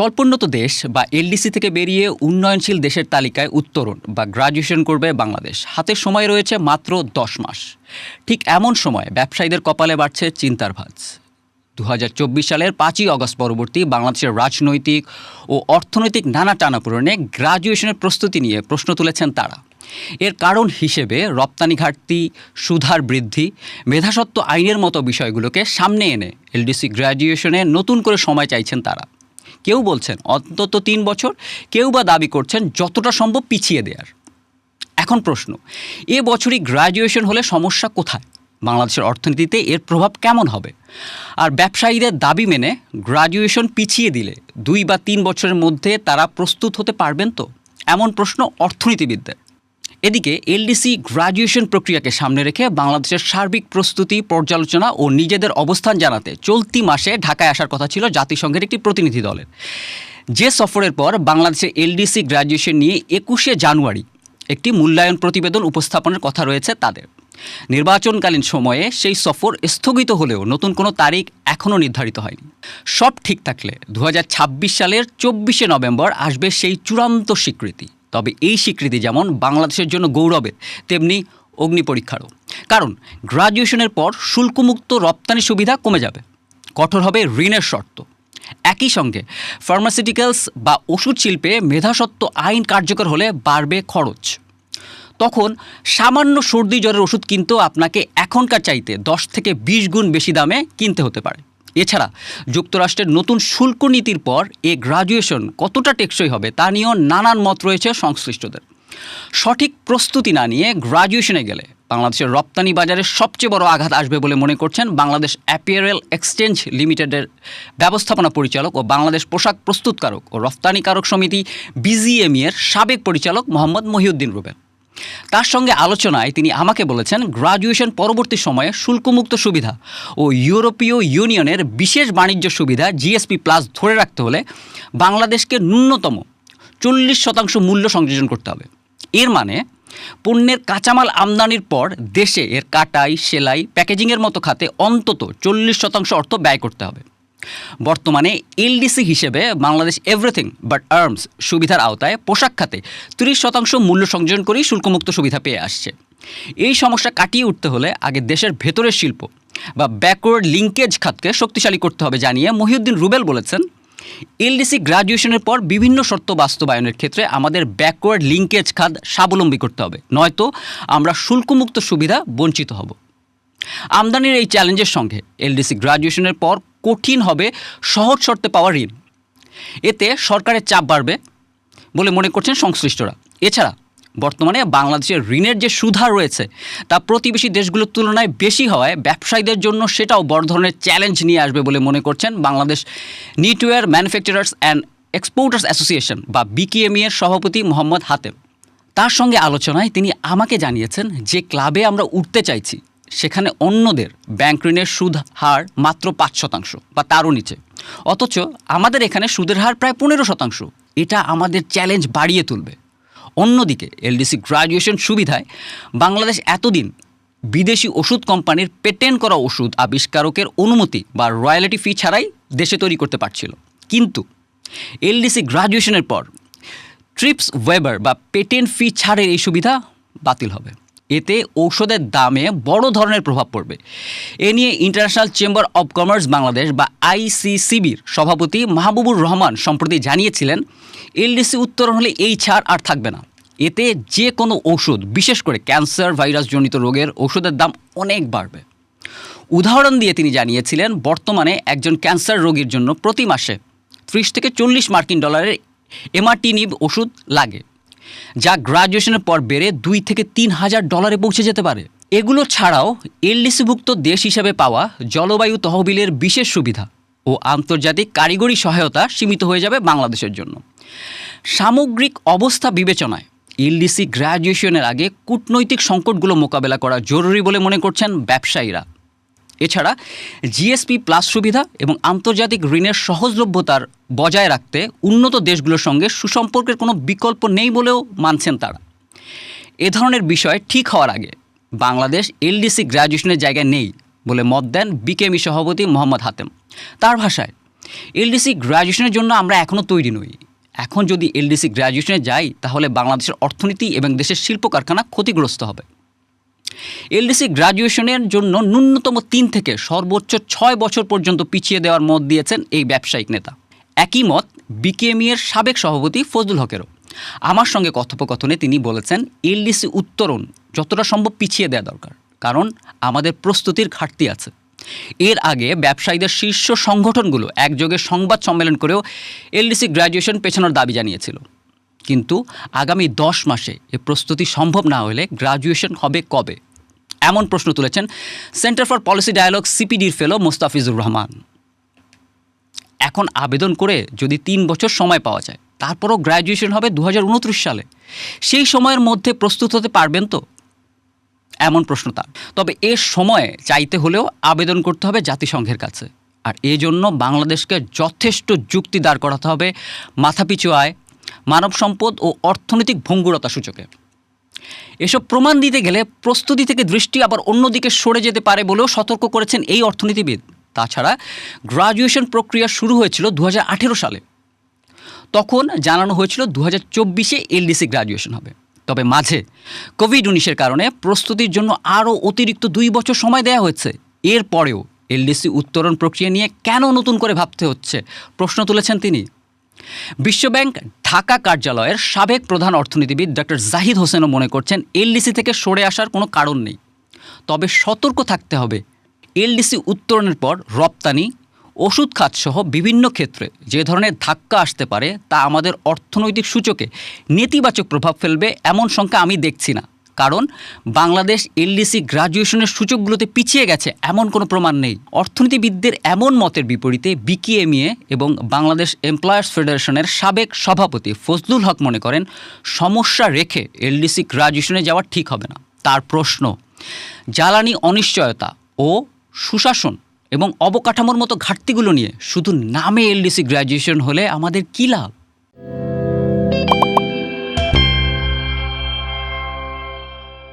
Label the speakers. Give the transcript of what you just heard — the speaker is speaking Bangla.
Speaker 1: স্বল্পোন্নত দেশ বা এলডিসি থেকে বেরিয়ে উন্নয়নশীল দেশের তালিকায় উত্তরণ বা গ্রাজুয়েশন করবে বাংলাদেশ হাতে সময় রয়েছে মাত্র দশ মাস ঠিক এমন সময় ব্যবসায়ীদের কপালে বাড়ছে চিন্তার ভাজ দু সালের পাঁচই অগস্ট পরবর্তী বাংলাদেশের রাজনৈতিক ও অর্থনৈতিক নানা টানাপূরণে গ্রাজুয়েশনের প্রস্তুতি নিয়ে প্রশ্ন তুলেছেন তারা এর কারণ হিসেবে রপ্তানি ঘাটতি সুধার বৃদ্ধি মেধাসত্ব আইনের মতো বিষয়গুলোকে সামনে এনে এলডিসি গ্র্যাজুয়েশনে নতুন করে সময় চাইছেন তারা কেউ বলছেন অন্তত তিন বছর কেউ বা দাবি করছেন যতটা সম্ভব পিছিয়ে দেওয়ার এখন প্রশ্ন এ বছরই গ্র্যাজুয়েশন হলে সমস্যা কোথায় বাংলাদেশের অর্থনীতিতে এর প্রভাব কেমন হবে আর ব্যবসায়ীদের দাবি মেনে গ্রাজুয়েশন পিছিয়ে দিলে দুই বা তিন বছরের মধ্যে তারা প্রস্তুত হতে পারবেন তো এমন প্রশ্ন অর্থনীতিবিদদের এদিকে এলডিসি গ্রাজুয়েশন প্রক্রিয়াকে সামনে রেখে বাংলাদেশের সার্বিক প্রস্তুতি পর্যালোচনা ও নিজেদের অবস্থান জানাতে চলতি মাসে ঢাকায় আসার কথা ছিল জাতিসংঘের একটি প্রতিনিধি দলের যে সফরের পর বাংলাদেশে এলডিসি গ্রাজুয়েশন নিয়ে একুশে জানুয়ারি একটি মূল্যায়ন প্রতিবেদন উপস্থাপনের কথা রয়েছে তাদের নির্বাচনকালীন সময়ে সেই সফর স্থগিত হলেও নতুন কোনো তারিখ এখনও নির্ধারিত হয়নি সব ঠিক থাকলে দু সালের চব্বিশে নভেম্বর আসবে সেই চূড়ান্ত স্বীকৃতি তবে এই স্বীকৃতি যেমন বাংলাদেশের জন্য গৌরবের তেমনি অগ্নি পরীক্ষারও কারণ গ্রাজুয়েশনের পর শুল্কমুক্ত রপ্তানি সুবিধা কমে যাবে কঠোর হবে ঋণের শর্ত একই সঙ্গে ফার্মাসিউটিক্যালস বা ওষুধ শিল্পে মেধাসত্ব আইন কার্যকর হলে বাড়বে খরচ তখন সামান্য সর্দি জ্বরের ওষুধ কিনতেও আপনাকে এখনকার চাইতে দশ থেকে বিশ গুণ বেশি দামে কিনতে হতে পারে এছাড়া যুক্তরাষ্ট্রের নতুন শুল্ক নীতির পর এ গ্রাজুয়েশন কতটা টেকসই হবে তা নিয়েও নানান মত রয়েছে সংশ্লিষ্টদের সঠিক প্রস্তুতি না নিয়ে গ্রাজুয়েশনে গেলে বাংলাদেশের রপ্তানি বাজারে সবচেয়ে বড় আঘাত আসবে বলে মনে করছেন বাংলাদেশ অ্যাপিয়ারেল এক্সচেঞ্জ লিমিটেডের ব্যবস্থাপনা পরিচালক ও বাংলাদেশ পোশাক প্রস্তুতকারক ও রপ্তানিকারক সমিতি বিজিএমইয়ের সাবেক পরিচালক মোহাম্মদ মহিউদ্দিন রুবেন তার সঙ্গে আলোচনায় তিনি আমাকে বলেছেন গ্রাজুয়েশন পরবর্তী সময়ে শুল্কমুক্ত সুবিধা ও ইউরোপীয় ইউনিয়নের বিশেষ বাণিজ্য সুবিধা জিএসপি প্লাস ধরে রাখতে হলে বাংলাদেশকে ন্যূনতম চল্লিশ শতাংশ মূল্য সংযোজন করতে হবে এর মানে পণ্যের কাঁচামাল আমদানির পর দেশে এর কাটাই সেলাই প্যাকেজিংয়ের মতো খাতে অন্তত চল্লিশ শতাংশ অর্থ ব্যয় করতে হবে বর্তমানে এলডিসি হিসেবে বাংলাদেশ এভরিথিং বাট আর্মস সুবিধার আওতায় পোশাক খাতে তিরিশ শতাংশ মূল্য সংযোজন করেই শুল্কমুক্ত সুবিধা পেয়ে আসছে এই সমস্যা কাটিয়ে উঠতে হলে আগে দেশের ভেতরের শিল্প বা ব্যাকওয়ার্ড লিঙ্কেজ খাতকে শক্তিশালী করতে হবে জানিয়ে মহিউদ্দিন রুবেল বলেছেন এলডিসি গ্রাজুয়েশনের পর বিভিন্ন শর্ত বাস্তবায়নের ক্ষেত্রে আমাদের ব্যাকওয়ার্ড লিঙ্কেজ খাত স্বাবলম্বী করতে হবে নয়তো আমরা শুল্কমুক্ত সুবিধা বঞ্চিত হব আমদানির এই চ্যালেঞ্জের সঙ্গে এলডিসি গ্রাজুয়েশনের পর কঠিন হবে সহজ শর্তে পাওয়া ঋণ এতে সরকারের চাপ বাড়বে বলে মনে করছেন সংশ্লিষ্টরা এছাড়া বর্তমানে বাংলাদেশের ঋণের যে সুধার রয়েছে তা প্রতিবেশী দেশগুলোর তুলনায় বেশি হওয়ায় ব্যবসায়ীদের জন্য সেটাও বড় ধরনের চ্যালেঞ্জ নিয়ে আসবে বলে মনে করছেন Bangladesh knitwear manufacturers and exporters association বা বিকেএমই এর সভাপতি মোহাম্মদ হাতেম তার সঙ্গে আলোচনায় তিনি আমাকে জানিয়েছেন যে ক্লাবে আমরা উঠতে চাইছি সেখানে অন্যদের ব্যাংক ঋণের সুদ হার মাত্র পাঁচ শতাংশ বা তারও নিচে অথচ আমাদের এখানে সুদের হার প্রায় পনেরো শতাংশ এটা আমাদের চ্যালেঞ্জ বাড়িয়ে তুলবে অন্যদিকে এলডিসি গ্রাজুয়েশন সুবিধায় বাংলাদেশ এতদিন বিদেশি ওষুধ কোম্পানির পেটেন্ট করা ওষুধ আবিষ্কারকের অনুমতি বা রয়্যালিটি ফি ছাড়াই দেশে তৈরি করতে পারছিল কিন্তু এলডিসি গ্রাজুয়েশনের পর ট্রিপস ওয়েবার বা পেটেন্ট ফি ছাড়ের এই সুবিধা বাতিল হবে এতে ঔষধের দামে বড় ধরনের প্রভাব পড়বে এ নিয়ে international chamber of commerce Bangladesh বা আইসিসিবির সভাপতি মাহবুবুর রহমান সম্প্রতি জানিয়েছিলেন এলডিসি উত্তরণ হলে এই ছাড় আর থাকবে না এতে যে কোনো ওষুধ বিশেষ করে ক্যান্সার ভাইরাসজনিত রোগের ওষুধের দাম অনেক বাড়বে উদাহরণ দিয়ে তিনি জানিয়েছিলেন বর্তমানে একজন ক্যান্সার রোগীর জন্য প্রতি মাসে ত্রিশ থেকে চল্লিশ মার্কিন ডলারের এমাটিনিব ওষুধ লাগে যা গ্রাজুয়েশনের পর বেড়ে দুই থেকে তিন হাজার ডলারে পৌঁছে যেতে পারে এগুলো ছাড়াও এলডিসিভুক্ত দেশ হিসেবে পাওয়া জলবায়ু তহবিলের বিশেষ সুবিধা ও আন্তর্জাতিক কারিগরি সহায়তা সীমিত হয়ে যাবে বাংলাদেশের জন্য সামগ্রিক অবস্থা বিবেচনায় এলডিসি গ্র্যাজুয়েশনের আগে কূটনৈতিক সংকটগুলো মোকাবেলা করা জরুরি বলে মনে করছেন ব্যবসায়ীরা এছাড়া জিএসপি প্লাস সুবিধা এবং আন্তর্জাতিক ঋণের সহজলভ্যতার বজায় রাখতে উন্নত দেশগুলোর সঙ্গে সুসম্পর্কের কোনো বিকল্প নেই বলেও মানছেন তারা এ ধরনের বিষয় ঠিক হওয়ার আগে বাংলাদেশ এলডিসি গ্র্যাজুয়েশনের জায়গায় নেই বলে মত দেন বিকেমি e সভাপতি মোহাম্মদ হাতেম তার ভাষায় এলডিসি গ্র্যাজুয়েশনের জন্য আমরা এখনও তৈরি নই এখন যদি এলডিসি গ্র্যাজুয়েশনে যাই তাহলে বাংলাদেশের অর্থনীতি এবং দেশের শিল্প কারখানা ক্ষতিগ্রস্ত হবে এলডিসি গ্রাজুয়েশনের জন্য ন্যূনতম তিন থেকে সর্বোচ্চ ছয় বছর পর্যন্ত পিছিয়ে দেওয়ার মত দিয়েছেন এই ব্যবসায়িক নেতা একই মত বিকেএমইয়ের সাবেক সভাপতি ফজলুল হকেরও আমার সঙ্গে কথোপকথনে তিনি বলেছেন এলডিসি উত্তরণ যতটা সম্ভব পিছিয়ে দেওয়া দরকার কারণ আমাদের প্রস্তুতির ঘাটতি আছে এর আগে ব্যবসায়ীদের শীর্ষ সংগঠনগুলো একযোগে সংবাদ সম্মেলন করেও এলডিসি গ্র্যাজুয়েশন পেছানোর দাবি জানিয়েছিল কিন্তু আগামী দশ মাসে এ প্রস্তুতি সম্ভব না হলে গ্রাজুয়েশন হবে কবে এমন প্রশ্ন তুলেছেন সেন্টার ফর পলিসি ডায়ালগ সিপিডির ফেলো মোস্তাফিজুর রহমান
Speaker 2: এখন আবেদন করে যদি তিন বছর সময় পাওয়া যায় তারপরও গ্র্যাজুয়েশন হবে দু সালে সেই সময়ের মধ্যে প্রস্তুত হতে পারবেন তো এমন প্রশ্ন তার তবে এ সময়ে চাইতে হলেও আবেদন করতে হবে জাতিসংঘের কাছে আর এজন্য বাংলাদেশকে যথেষ্ট যুক্তি দাঁড় করাতে হবে মাথাপিছু আয় মানব সম্পদ ও অর্থনৈতিক ভঙ্গুরতা সূচকে এসব প্রমাণ দিতে গেলে প্রস্তুতি থেকে দৃষ্টি আবার অন্যদিকে সরে যেতে পারে বলেও সতর্ক করেছেন এই অর্থনীতিবিদ তাছাড়া গ্রাজুয়েশন প্রক্রিয়া শুরু হয়েছিল দু সালে তখন জানানো হয়েছিল দু হাজার চব্বিশে এলডিসি গ্রাজুয়েশন হবে তবে মাঝে কোভিড উনিশের কারণে প্রস্তুতির জন্য আরও অতিরিক্ত দুই বছর সময় দেয়া হয়েছে এরপরেও এলডিসি উত্তরণ প্রক্রিয়া নিয়ে কেন নতুন করে ভাবতে হচ্ছে প্রশ্ন তুলেছেন তিনি বিশ্বব্যাংক ঢাকা কার্যালয়ের সাবেক প্রধান অর্থনীতিবিদ ডক্টর জাহিদ হোসেনও মনে করছেন এলডিসি থেকে সরে আসার কোনো কারণ নেই তবে সতর্ক থাকতে হবে এলডিসি উত্তরণের পর রপ্তানি ওষুধ খাতসহ বিভিন্ন ক্ষেত্রে যে ধরনের ধাক্কা আসতে পারে তা আমাদের অর্থনৈতিক সূচকে নেতিবাচক প্রভাব ফেলবে এমন সংখ্যা আমি দেখছি না কারণ বাংলাদেশ এলডিসি গ্রাজুয়েশনের সূচকগুলোতে পিছিয়ে গেছে এমন কোনো প্রমাণ নেই অর্থনীতিবিদদের এমন মতের বিপরীতে বিকিএমইএ এবং বাংলাদেশ এমপ্লয়ার্স ফেডারেশনের সাবেক সভাপতি ফজলুল হক মনে করেন সমস্যা রেখে এলডিসি গ্রাজুয়েশনে যাওয়া ঠিক হবে না তার প্রশ্ন জ্বালানি অনিশ্চয়তা ও সুশাসন এবং অবকাঠামোর মতো ঘাটতিগুলো নিয়ে শুধু নামে এলডিসি গ্র্যাজুয়েশন হলে আমাদের কী লাভ